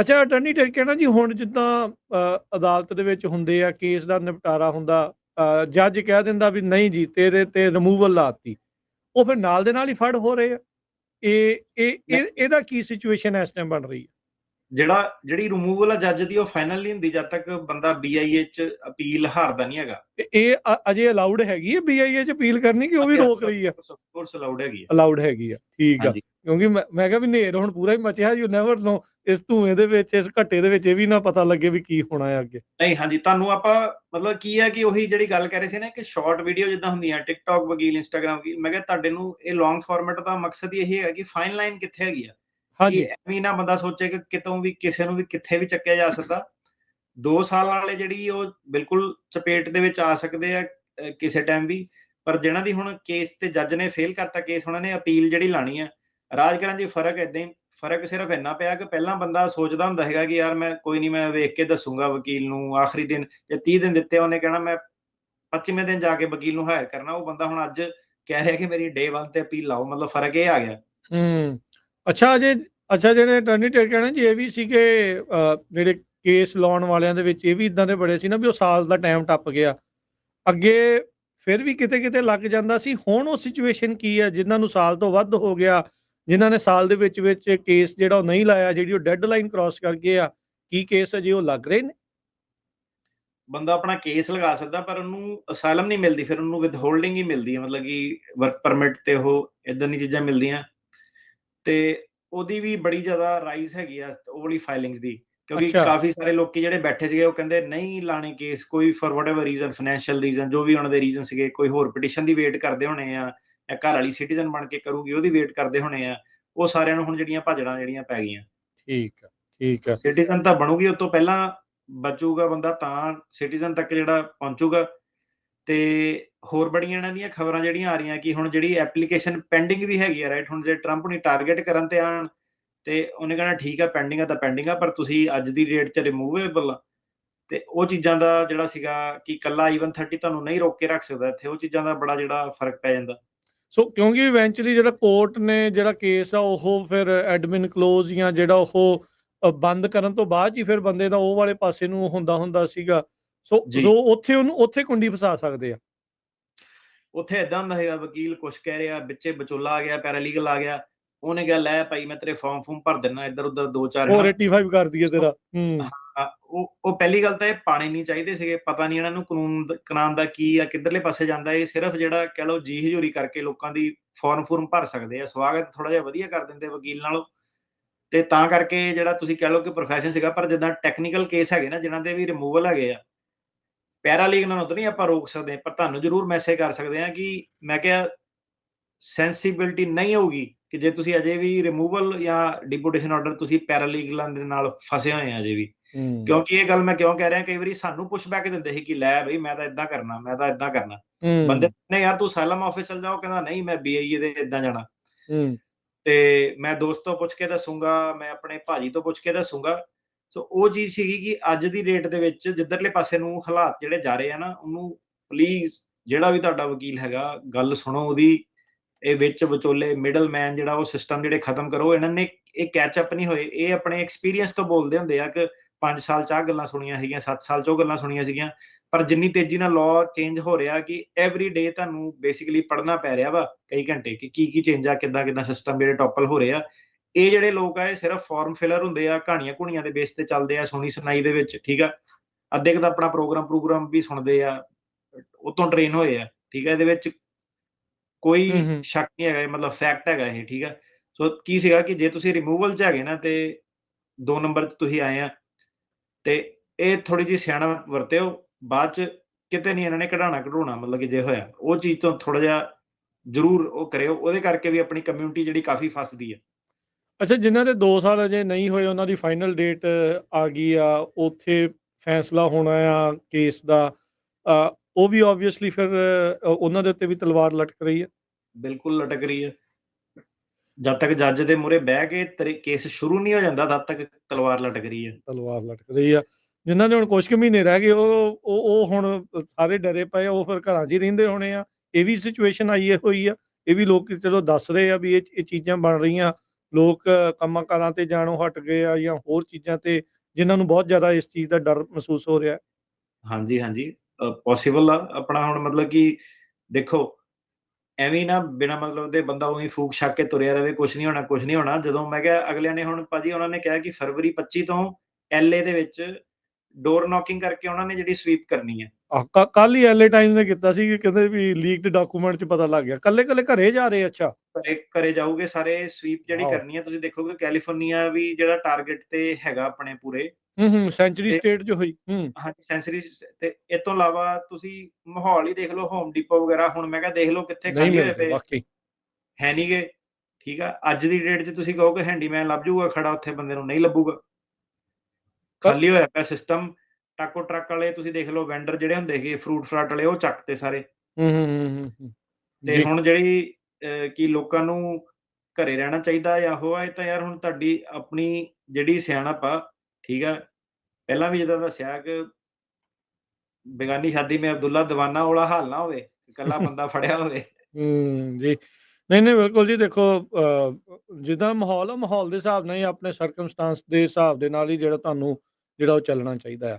ਅੱਛਾ ਅਟਾਰਨੀ ਟੇਕ ਕਹਿਣਾ ਜੀ ਹੁਣ ਜਿੱਦਾਂ ਅਦਾਲਤ ਦੇ ਵਿੱਚ ਹੁੰਦੇ ਆ ਕੇਸ ਦਾ ਨਿਪਟਾਰਾ ਹੁੰਦਾ ਜੱਜ ਕਹਿ ਦਿੰਦਾ ਵੀ ਨਹੀਂ ਜੀ ਤੇਰੇ ਤੇ ਰਿਮੂਵਲ ਲਾਤੀ। ਉਹ ਫਿਰ ਨਾਲ ਦੇ ਨਾਲ ਹੀ ਫੜ ਹੋ ਰਹੇ ਆ। ਇਹ ਇਹ ਇਹ- ਇਹਦਾ ਕੀ ਸਿਚੁਏਸ਼ਨ ਇਸ ਟਾਈਮ ਬਣ ਰਹੀ ਹੈ ਜਿਹੜਾ ਜਿਹੜੀ ਰਿਮੂਵਲ ਆ ਜੱਜ ਦੀ ਉਹ ਫਾਈਨਲ ਨਹੀਂ ਹੁੰਦੀ ਜਦ ਤੱਕ ਬੰਦਾ ਬੀਆਈਏ ਚ ਅਪੀਲ ਹਾਰਦਾ ਨਹੀਂ ਹੈਗਾ। ਇਹ ਅਜੇ ਅਲਾਉਡ ਹੈਗੀ ਹੈ ਬੀਆਈਏ ਚ ਅਪੀਲ ਕਰਨੀ ਕਿ ਉਹ ਵੀ ਰੋਕ ਰਹੀ ਆ? ਆਫ ਕੋਰਸ ਅਲਾਉਡ ਹੈਗੀ ਆ। ਅਲਾਉਡ ਹੈਗੀ ਆ। ਠੀਕ ਆ। ਕਿਉਂਕਿ ਮੈਂ ਮੈਂ ਕਿਹਾ ਵੀ ਨੇਰ ਹੁਣ ਪੂਰਾ ਹੀ ਮਚਿਆ ਯੂ ਨੈਵਰ ਨੋ ਇਸ ਧੂਏ ਦੇ ਵਿੱਚ ਇਸ ਘੱਟੇ ਦੇ ਵਿੱਚ ਇਹ ਵੀ ਨਾ ਪਤਾ ਲੱਗੇ ਵੀ ਕੀ ਹੋਣਾ ਹੈ ਅੱਗੇ। ਨਹੀਂ ਹਾਂਜੀ ਤੁਹਾਨੂੰ ਆਪਾਂ ਮਤਲਬ ਕੀ ਹੈ ਕਿ ਉਹੀ ਜਿਹੜੀ ਗੱਲ ਕਰ ਰਹੇ ਸੀ ਨਾ ਕਿ ਸ਼ਾਰਟ ਵੀਡੀਓ ਜਿੱਦਾਂ ਹੁੰਦੀਆਂ ਟਿਕਟੌਕ ਵਕੀਲ ਇੰਸਟਾਗ੍ਰam ਵਕੀਲ ਮੈਂ ਕਿਹਾ ਤੁਹਾਡੇ ਨੂੰ ਇਹ ਲੌਂਗ ਫਾਰਮੈਟ ਦਾ ਮਕਸਦ ਹੀ ਇਹ ਹੈ ਕਿ ਫਾਈਨ ਲਾਈਨ ਕਿੱਥੇ ਹੈਗੀ ਆ। ਹਾਂਜੀ। ਐਵੇਂ ਨਾ ਬੰਦਾ ਸੋਚੇ ਕਿ ਕਿਤੋਂ ਵੀ ਕਿਸੇ ਨੂੰ ਵੀ ਕਿੱਥੇ ਵੀ ਚੱਕਿਆ ਜਾ ਸਕਦਾ। 2 ਸਾਲ ਵਾਲੇ ਜਿਹੜੀ ਉਹ ਬਿਲਕੁਲ ਚਪੇਟ ਦੇ ਵਿੱਚ ਆ ਸਕਦੇ ਆ ਕਿਸੇ ਟਾਈਮ ਵੀ। ਪਰ ਜਿਹਨਾਂ ਦੀ ਹੁਣ ਕੇਸ ਤੇ ਜੱਜ ਨੇ ਫੇਲ ਕਰਤਾ ਕੇਸ ਉਹਨਾਂ ਨੇ ਅਪੀਲ ਜਿਹੜੀ ਲਾਣੀ ਆ ਰਾਜ ਕਰਨ ਦੀ ਫ਼ਰਕ ਇਦਾਂ ਹੀ ਫ਼ਰਕ ਸਿਰਫ ਇੰਨਾ ਪਿਆ ਕਿ ਪਹਿਲਾਂ ਬੰਦਾ ਸੋਚਦਾ ਹੁੰਦਾ ਹੈਗਾ ਕਿ ਯਾਰ ਮੈਂ ਕੋਈ ਨਹੀਂ, ਮੈਂ ਵੇਖ ਕੇ ਦੱਸੂਗਾ ਵਕੀਲ ਨੂੰ ਆਖਰੀ ਦਿਨ, ਜੇ 30 ਦਿਨ ਦਿੱਤੇ ਉਹਨੇ ਕਹਿਣਾ ਮੈਂ 25ਵੇਂ ਦਿਨ ਜਾ ਕੇ ਵਕੀਲ ਨੂੰ ਹਾਇਰ ਕਰਨਾ, ਉਹ ਬੰਦਾ ਹੁਣ ਅੱਜ ਕਹਿ ਰਿਹਾ ਕਿ ਮੇਰੀ ਡੇ 1 ਤੇ ਅਪੀਲ ਲਾਓ, ਮਤਲਬ ਫ਼ਰਕ ਇਹ ਆ ਗਿਆ। ਹੂੰ, ਅੱਛਾ ਜੇ, ਅੱਛਾ ਜਿਹੜੇ ਅਟਾਰਨੀ ਟੇਕ ਕਹਿਣਾ ਜੀ, ਇਹ ਵੀ ਸੀ ਕਿ ਜਿਹੜੇ ਕੇਸ ਲਾਉਣ ਵਾਲਿਆਂ ਦੇ ਵਿੱਚ ਇਹ ਵੀ ਇਦਾਂ ਦੇ ਬੜੇ ਸੀ ਨਾ ਵੀ ਉਹ ਸਾਲ ਦਾ ਟਾਈਮ ਟੱਪ ਗਿਆ। ਅੱਗੇ ਫਿਰ ਵੀ ਕਿਤੇ ਕਿਤੇ ਲੱਗ ਜਾਂਦਾ ਸੀ, ਹੁਣ ਉਹ ਸਿਚੁਏਸ਼ਨ ਕੀ ਹੈ ਜਿਨ੍ਹਾਂ ਨੂੰ ਸਾਲ ਤੋਂ ਵੱਧ ਹੋ ਗਿਆ ਜਿਨ੍ਹਾਂ ਨੇ ਸਾਲ ਦੇ ਵਿੱਚ ਵਿੱਚ ਕੇਸ ਜਿਹੜਾ ਉਹ ਨਹੀਂ ਲਾਇਆ ਜਿਹੜੀ ਉਹ ਡੈਡਲਾਈਨ ਕ੍ਰਾਸ ਕਰ ਗਏ ਆ ਕੀ ਕੇਸ ਅਜੇ ਉਹ ਲੱਗ ਰਹੇ ਨੇ? ਬੰਦਾ ਆਪਣਾ ਕੇਸ ਲਗਾ ਸਕਦਾ ਪਰ ਉਹਨੂੰ ਅਸਾਈਲਮ ਨਹੀਂ ਮਿਲਦੀ ਫਿਰ ਉਹਨੂੰ ਵਿਦਹੋਲਡਿੰਗ ਹੀ ਮਿਲਦੀ ਹੈ ਮਤਲਬ ਕਿ ਵਰਕ ਪਰਮਿਟ ਤੇ ਉਹ ਇਦਾਂ ਦੀ ਚੀਜ਼ਾਂ ਮਿਲਦੀਆਂ। ਤੇ ਉਹਦੀ ਵੀ ਬੜੀ ਜ਼ਿਆਦਾ ਰਾਈਜ਼ ਹੈਗੀ ਆ ਉਹ ਵਾਲੀ ਫਾਈਲਿੰਗਸ ਦੀ ਕਿਉਂਕਿ। ਕਾਫੀ ਸਾਰੇ ਲੋਕੀ ਜਿਹੜੇ ਬੈਠੇ ਸੀਗੇ ਉਹ ਕਹਿੰਦੇ ਨਹੀਂ ਲਾਣੇ ਕੇਸ ਕੋਈ for whatever reason financial reason ਜੋ ਵੀ ਉਹਨਾਂ ਦੇ ਰੀਜ਼ਨ ਸੀਗੇ ਕੋਈ ਹੋਰ ਪਟੀਸ਼ਨ ਦੀ ਵੇਟ ਕਰਦੇ ਹੋਣੇ ਆ। ਘਰ ਵਾਲੀ ਸਿਟੀਜ਼ਨ ਬਣ ਕੇ ਕਰੂਗੀ ਉਹਦੀ ਵੇਟ ਕਰਦੇ ਹੋਣੇ ਆ ਉਹ ਸਾਰਿਆਂ ਨੂੰ ਹੁਣ ਜਿਹੜੀਆਂ ਭਾਜੜਾਂ ਜਿਹੜੀਆਂ ਪੈ ਗਈਆਂ। ਠੀਕ ਆ ਠੀਕ ਆ। ਸਿਟੀਜ਼ਨ ਤਾਂ ਬਣੂਗੀ ਉਸ ਤੋਂ ਪਹਿਲਾਂ ਬਚੂਗਾ ਬੰਦਾ ਤਾਂ ਸਿਟੀਜ਼ਨ ਤੱਕ ਜਿਹੜਾ ਪਹੁੰਚੂਗਾ। ਤੇ ਹੋਰ ਬੜੀਆਂ ਇਹਨਾਂ ਦੀਆਂ ਖਬਰਾਂ ਜਿਹੜੀਆਂ ਆ ਰਹੀਆਂ ਕਿ ਹੁਣ ਜਿਹੜੀ ਐਪਲੀਕੇਸ਼ਨ ਪੈਂਡਿੰਗ ਵੀ ਹੈਗੀ ਆ ਰਾਈਟ ਹੁਣ ਜੇ ਟਰੰਪ ਨੂੰ ਟਾਰਗੇਟ ਕਰਨ ਤੇ ਆਣ ਤੇ ਉਹਨੇ ਕਹਿਣਾ ਠੀਕ ਆ ਪੈਂਡਿੰਗ ਆ ਤਾਂ ਪੈਂਡਿੰਗ ਆ ਪਰ ਤੁਸੀਂ ਅੱਜ ਦੀ ਡੇਟ 'ਚ ਰਿਮੂਵੇਬਲ ਤੇ ਉਹ ਚੀਜ਼ਾਂ ਦਾ ਜਿਹੜਾ ਸੀਗਾ ਕਿ ਕੱਲਾ ਈਵਨ 30 ਤੁਹਾਨੂੰ ਨਹੀਂ ਰੋਕ ਕੇ ਰੱਖ ਸਕਦਾ ਇੱਥੇ ਉਹ ਚੀਜ਼ਾਂ ਦਾ ਬੜਾ ਜਿਹੜਾ ਫ਼ਰਕ ਪੈ ਜਾਂਦਾ। ਸੋ ਕਿਉਂਕਿ ਇਵੈਂਚੁਅਲੀ ਜਿਹੜਾ ਕੋਰਟ ਨੇ ਜਿਹੜਾ ਕੇਸ ਆ ਉਹ ਫਿਰ ਐਡਮਿਨ ਕਲੋਜ਼ ਜਾਂ ਜਿਹੜਾ ਉਹ ਬੰਦ ਕਰਨ ਤੋਂ ਬਾਅਦ ਹੀ ਫਿਰ ਬੰਦੇ ਦਾ ਉਹ ਵਾਲੇ ਪਾਸੇ ਨੂੰ ਹੁੰਦਾ ਹੁੰਦਾ ਸੀਗਾ। ਸੋ ਜੀ। ਸੋ ਉੱਥੇ ਉਹਨੂੰ ਉੱਥੇ ਕੁੰਡੀ ਫਸਾ ਸਕਦੇ ਆ। ਉੱਥੇ ਇਦਾਂ ਹੁੰਦਾ ਹੈਗਾ ਵਕੀਲ ਕੁਛ ਕਹਿ ਰਿਹਾ ਵਿੱਚੇ ਵਿਚੋਲਾ ਆ ਗਿਆ ਪੈਰਾਲੀਗਲ ਆ ਗਿਆ। ਉਹਨੇ ਕਿਹਾ ਲੈ ਭਾਈ ਮੈਂ ਤੇਰੇ ਫਾਰਮ ਫੂਮ ਭਰ ਦਿੰਨਾ ਇੱਧਰ ਉੱਧਰ ਦੋ ਚਾਰ। 85 ਕਰ ਦਈਏ ਤੇਰਾ ਹੂੰ ਉਹ ਉਹ ਪਹਿਲੀ ਗੱਲ ਤਾਂ ਇਹ ਪਾਣੇ ਨਹੀਂ ਚਾਹੀਦੇ ਸੀਗੇ ਪਤਾ ਨਹੀਂ ਇਹਨਾਂ ਨੂੰ ਕਾਨੂੰਨ ਕਾਨੂੰਨ ਦਾ ਕੀ ਆ ਕਿੱਧਰਲੇ ਪਾਸੇ ਜਾਂਦਾ ਇਹ ਸਿਰਫ ਜਿਹੜਾ ਕਹਿ ਲਓ ਜੀ ਹਜ਼ੂਰੀ ਕਰਕੇ ਲੋਕਾਂ ਦੀ ਫਾਰਮ ਫੂਰਮ ਭਰ ਸਕਦੇ ਆ ਸਵਾਗਤ ਥੋੜਾ ਜਿਹਾ ਵਧੀਆ ਕਰ ਦਿੰਦੇ ਵਕੀਲ ਨਾਲੋਂ ਤੇ ਤਾਂ ਕਰਕੇ ਜਿਹੜਾ ਤੁਸੀਂ ਕਹਿ ਲਓ ਕਿ ਪ੍ਰੋਫੈਸ਼ਨ ਸੀਗਾ ਪਰ ਜਿੱਦਾਂ ਟੈਕਨੀਕਲ ਕੇਸ ਹੈਗੇ ਨਾ ਜਿਨ੍ਹਾਂ ਦੇ ਵੀ ਰਿਮੂਵਲ ਹੈਗੇ ਆ ਪੈਰਾਲੀਗ ਨਾਲ ਤਾਂ ਨਹੀਂ ਆਪਾਂ ਰੋਕ ਸਕਦੇ ਪਰ ਤੁਹਾਨੂੰ ਜ਼ਰੂਰ ਮੈਸੇਜ ਕਰ ਸਕਦੇ ਆ ਕਿ ਮੈਂ ਕਿਹਾ ਸੈਂਸਿਬਿਲਿਟੀ ਨਹੀਂ ਹੋਊਗੀ ਕਿ ਜੇ ਤੁਸੀਂ ਅਜੇ ਵੀ ਰਿਮੂਵਲ ਜਾਂ ਡਿਪੋਟੇਸ਼ਨ ਆਰਡਰ ਤੁਸੀਂ ਪੈਰਾਲੀਗਲਾਂ ਦੇ ਨਾਲ ਫਸੇ ਹੋਏ ਆ ਅਜੇ ਵੀ। ਕਿਉਂਕਿ ਇਹ ਗੱਲ ਮੈਂ ਕਿਉਂ ਕਹਿ ਰਿਹਾ ਕਈ ਵਾਰੀ ਸਾਨੂੰ ਪੁਸ਼ਬੈਕ ਦਿੰਦੇ ਸੀ ਕਿ ਲੈ ਬਈ ਮੈਂ ਤਾਂ ਇਦਾਂ ਕਰਨਾ ਮੈਂ ਤਾਂ ਇਦਾਂ ਕਰਨਾ। ਬੰਦੇ ਨੇ ਯਾਰ ਤੂੰ ਸਾਲਮ ਆਫਿਸ ਚਲ ਜਾਓ ਕਹਿੰਦਾ ਨਹੀਂ ਮੈਂ ਬੀਆਈਏ ਦੇ ਇਦਾਂ ਜਾਣਾ। ਤੇ ਮੈਂ ਦੋਸਤ ਤੋਂ ਪੁੱਛ ਕੇ ਦੱਸੂਗਾ ਮੈਂ ਆਪਣੇ ਭਾਜੀ ਤੋਂ ਪੁੱਛ ਕੇ ਦੱਸੂਗਾ। ਸੋ ਉਹ ਚੀਜ਼ ਸੀਗੀ ਕਿ ਅੱਜ ਦੀ ਡੇਟ ਦੇ ਵਿੱਚ ਜਿੱਧਰਲੇ ਪਾਸੇ ਨੂੰ ਹਾਲਾਤ ਜਿਹੜੇ ਜਾ ਰਹੇ ਆ ਨਾ ਉਹਨੂੰ ਪਲੀਜ਼ ਜਿਹੜਾ ਵੀ ਤੁਹਾਡਾ ਵਕੀਲ ਹੈਗਾ ਗੱਲ ਸੁਣੋ ਉਹਦੀ। ਇਹ ਵਿੱਚ ਵਿਚੋਲੇ ਮਿਡਲਮੈਨ ਜਿਹੜਾ ਉਹ ਸਿਸਟਮ ਜਿਹੜੇ ਖਤਮ ਕਰੋ, ਇਹਨਾਂ ਨੇ ਇਹ ਕੈਚ ਅਪ ਨਹੀਂ ਹੋਏ। ਇਹ ਆਪਣੇ ਐਕਸਪੀਰੀਅੰਸ ਤੋਂ ਬੋਲਦੇ ਹੁੰਦੇ ਆ ਕਿ 5 ਸਾਲ ਚ ਆਹ ਗੱਲਾਂ ਸੁਣੀਆਂ ਸੀਗੀਆਂ 7 ਸਾਲ ਚ ਉਹ ਗੱਲਾਂ ਸੁਣੀਆਂ ਸੀਗੀਆਂ। ਪਰ ਜਿੰਨੀ ਤੇਜ਼ੀ ਨਾਲ ਲਾਅ ਚੇਂਜ ਹੋ ਰਿਹਾ ਕਿ ਐਵਰੀ ਡੇ ਤੁਹਾਨੂੰ ਬੇਸਿਕਲੀ ਪੜ੍ਹਨਾ ਪੈ ਰਿਹਾ ਵਾ ਕਈ ਘੰਟੇ ਕਿ ਕੀ ਕੀ ਚੇਂਜ ਆ, ਕਿੱਦਾਂ ਕਿੱਦਾਂ ਸਿਸਟਮ ਜਿਹੜੇ ਟੋਪਲ ਹੋ ਰਹੇ ਆ। ਇਹ ਜਿਹੜੇ ਲੋਕ ਆ, ਇਹ ਸਿਰਫ ਫਾਰਮ ਫਿਲਰ ਹੁੰਦੇ ਆ, ਕਹਾਣੀਆਂ ਕੁਣੀਆਂ ਦੇ ਬੇਸ ਤੇ ਚੱਲਦੇ ਆ ਸੁਣੀ ਸੁਣਾਈ ਦੇ ਵਿੱਚ, ਠੀਕ ਆ? ਅੱਧੇ ਕੁ ਤਾਂ ਆਪਣਾ ਪ੍ਰੋਗਰਾਮ ਪ੍ਰੋਗਰਾਮ ਵੀ ਸੁਣਦੇ ਆ ਉਹ ਤੋਂ ਟ੍ਰੇਨ ਹੋਏ ਆ, ਠੀਕ ਆ? ਇਹਦੇ ਵਿੱਚ ਕੋਈ ਹੂੰ, ਹੂੰ। ਸ਼ੱਕ ਨਹੀਂ ਹੈਗਾ ਮਤਲਬ ਫੈਕਟ ਹੈਗਾ ਇਹ ਠੀਕ ਆ ਸੋ ਕੀ ਸੀਗਾ ਕਿ ਜੇ ਤੁਸੀਂ ਰਿਮੂਵਲ ਚ ਹੈਗੇ ਨਾ ਤੇ ਦੋ ਨੰਬਰ 'ਚ ਤੁਸੀਂ ਆਏ ਆ ਤੇ ਇਹ ਥੋੜੀ ਜਿਹੀ ਸਿਆਣਾ ਵਰਤਿਓ ਬਾਅਦ ਚ ਕਿਤੇ ਨਹੀਂ ਇਹਨਾਂ ਨੇ ਕਢਾਣਾ ਕਢਾਉਣਾ ਮਤਲਬ ਕਿ ਜੇ ਹੋਇਆ ਉਹ ਚੀਜ਼ ਤੋਂ ਥੋੜਾ ਜਿਹਾ ਜ਼ਰੂਰ ਉਹ ਕਰਿਓ ਉਹਦੇ ਕਰਕੇ ਵੀ ਆਪਣੀ ਕਮਿਊਨਿਟੀ ਜਿਹੜੀ ਕਾਫੀ ਫਸਦੀ ਹੈ ਅੱਛਾ ਜਿਨ੍ਹਾਂ ਦੇ 2 ਸਾਲ ਅਜੇ ਨਹੀਂ ਹੋਏ ਉਹਨਾਂ ਦੀ ਫਾਈਨਲ ਡੇਟ ਆ ਗਈ ਆ ਉੱਥੇ ਫੈਸਲਾ ਹੋਣਾ ਆ ਕੇਸ ਦਾ ਉਹ ਵੀ ਆਬਵੀਅਸਲੀ ਫਿਰ ਉਹਨਾਂ ਦੇ ਉੱਤੇ ਵੀ ਤਲਵਾਰ ਲਟਕ ਰਹੀ ਹੈ। ਬਿਲਕੁਲ ਲਟਕ ਰਹੀ ਹੈ। ਜਦ ਤੱਕ ਜੱਜ ਦੇ ਮੂਹਰੇ ਬਹਿ ਕੇ ਤੇਰੇ ਕੇਸ ਸ਼ੁਰੂ ਨਹੀਂ ਹੋ ਜਾਂਦਾ ਤਦ ਤੱਕ ਤਲਵਾਰ ਲਟਕ ਰਹੀ ਹੈ। ਤਲਵਾਰ ਲਟਕ ਰਹੀ ਆ ਜਿਨ੍ਹਾਂ ਦੇ ਹੁਣ ਕੁਝ ਕੁ ਮਹੀਨੇ ਰਹਿ ਗਏ ਉਹ ਉਹ ਹੁਣ ਸਾਰੇ ਡਰੇ ਪਏ ਉਹ ਫਿਰ ਘਰਾਂ 'ਚ ਹੀ ਰਹਿੰਦੇ ਹੋਣੇ ਆ। ਇਹ ਵੀ ਸਿਚੁਏਸ਼ਨ ਆਈ ਹੋਈ ਆ। ਇਹ ਵੀ ਲੋਕ ਚਲੋ ਦੱਸ ਰਹੇ ਆ ਵੀ ਇਹ ਇਹ ਚੀਜ਼ਾਂ ਬਣ ਰਹੀਆਂ ਲੋਕ ਕੰਮਾਂ ਕਾਰਾਂ ਤੇ ਜਾਣੋਂ ਹਟ ਗਏ ਆ ਜਾਂ ਹੋਰ ਚੀਜ਼ਾਂ ਤੇ ਜਿਨ੍ਹਾਂ ਨੂੰ ਬਹੁਤ ਜ਼ਿਆਦਾ ਇਸ ਚੀਜ਼ ਦਾ ਡਰ ਮਹਿਸੂਸ ਹੋ ਰਿਹਾ ਹੈ? ਹਾਂਜੀ, ਹਾਂਜੀ। ਪੋਸੀਬਲ ਆ ਆਪਣਾ ਹੁਣ ਮਤਲਬ ਕਿ ਦੇਖੋ ਐਵੇਂ ਨਾ ਬਿਨਾਂ ਮਤਲਬ ਦੇ ਬੰਦਾ ਉਹੀ ਫੂਕ ਛੱਕ ਕੇ ਤੁਰਿਆ ਰਵੇ ਕੁਛ ਨਹੀਂ ਹੋਣਾ ਕੁਛ ਨਹੀਂ ਹੋਣਾ। ਜਦੋਂ ਮੈਂ ਕਿਹਾ ਅਗਲਿਆਂ ਨੇ ਹੁਣ ਭਾਜੀ ਉਹਨਾਂ ਨੇ ਕਿਹਾ ਕਿ ਫਰਵਰੀ 25 ਤੋਂ ਐਲਏ ਦੇ ਵਿੱਚ ਡੋਰ ਨੌਕਿੰਗ ਕਰਕੇ ਉਹਨਾਂ ਨੇ ਜਿਹੜੀ ਸਵੀਪ ਕਰਨੀ ਹੈ। ਕੱਲ ਹੀ ਐਲਏ ਟਾਈਮਸ ਨੇ ਕੀਤਾ ਸੀ ਕਿ ਕਹਿੰਦੇ ਵੀ ਲੀਕਡ ਡਾਕੂਮੈਂਟ 'ਚ ਪਤਾ ਲੱਗ ਗਿਆ। ਕੱਲੇ ਕੱਲੇ ਘਰੇ ਜਾ ਰਹੇ ਅੱਛਾ। ਘਰੇ ਘਰੇ ਜਾਊਗੇ ਸਾਰੇ ਸਵੀਪ ਜਿਹੜੀ। ਕਰਨੀ ਹੈ ਤੁਸੀਂ ਦੇਖੋਗੇ ਕੈਲੀਫੋਰਨੀਆ ਵੀ ਜਿਹੜਾ ਟਾਰਗੇਟ ਤੇ ਹੈਗਾ ਆਪਣੇ ਪੂਰੇ। ਹੂੰ ਹੂੰ ਸੈਂਚੁਰੀ ਤੇ- ਸਟੇਟ 'ਚ ਹੋਈ ਹੂੰ। ਹਾਂਜੀ ਸੈਂਸਰੀ ਤੇ ਇਹ ਤੋਂ ਇਲਾਵਾ ਤੁਸੀਂ ਮਾਹੌਲ ਹੀ ਦੇਖ ਲਓ ਹੋਮ ਡਿਪੋ ਵਗੈਰਾ ਹੁਣ ਮੈਂ ਕਿਹਾ ਦੇਖ ਲਓ ਕਿੱਥੇ ਨਹੀਂ ਖਾਲੀ ਹੋਏ ਮਿਲਦੇ ਪਏ। ਵਾਕਈ। ਹੈ ਨਹੀਂਗੇ ਠੀਕ ਆ? ਅੱਜ ਦੀ ਡੇਟ 'ਚ ਤੁਸੀਂ ਕਹੋਗੇ ਹੈਂਡੀਮੈਨ ਲੱਭ ਜੂਗਾ ਖੜਾ ਉੱਥੇ ਬੰਦੇ ਨੂੰ ਨਹੀਂ ਲੱਭੂਗਾ। ਖਾਲੀ ਹੋਇਆ ਪਿਆ ਸਿਸਟਮ ਟਾਕੋ ਟਰੱਕ ਵਾਲੇ ਤੁਸੀਂ ਦੇਖ ਲਓ ਵੈਂਡਰ ਜਿਹੜੇ ਹੁੰਦੇ ਸੀਗੇ ਫਰੂਟ ਫਰਾਟ ਵਾਲੇ ਉਹ ਚੱਕਤੇ ਸਾਰੇ। ਹੂੰ ਹੂੰ ਹੂੰ, ਹੂੰ ਹੂੰ। ਤੇ ਜੀ, ਹੁਣ ਜਿਹੜੀ ਅਹ, ਕੀ ਲੋਕਾਂ ਨੂੰ ਘਰੇ ਰਹਿਣਾ ਚਾਹੀਦਾ ਜਾਂ ਉਹ ਆ ਇਹ ਤਾਂ ਯਾਰ ਹੁਣ ਤੁਹਾਡੀ ਆਪਣੀ ਜਿਹੜੀ ਸਿਆਣਪ ਆ ਠੀਕ ਆ ਪਹਿਲਾਂ ਵੀ ਜਿੱਦਾਂ ਦੱਸਿਆ ਕਿ ਬੇਗਾਨੀ ਸ਼ਾਦੀ ਮੇ ਅਬਦੁੱਲਾ ਦੀਵਾਨਾ ਵਾਲਾ ਹਾਲ ਨਾ ਹੋਵੇ ਇਕੱਲਾ ਬੰਦਾ ਫੜਿਆ ਹੋਵੇ। ਹੂੰ ਜੀ। ਨਹੀਂ ਨਹੀਂ ਬਿਲਕੁਲ ਜੀ ਦੇਖੋ ਜਿੱਦਾਂ ਮਾਹੌਲ ਆ ਮਾਹੌਲ ਦੇ ਹਿਸਾਬ ਨਾਲ ਹੀ ਆਪਣੇ ਸਰਕਮਸਟੈਂਸ ਦੇ ਹਿਸਾਬ ਦੇ ਨਾਲ ਹੀ ਜਿਹੜਾ ਤੁਹਾਨੂੰ ਜਿਹੜਾ ਉਹ ਚੱਲਣਾ ਚਾਹੀਦਾ ਆ।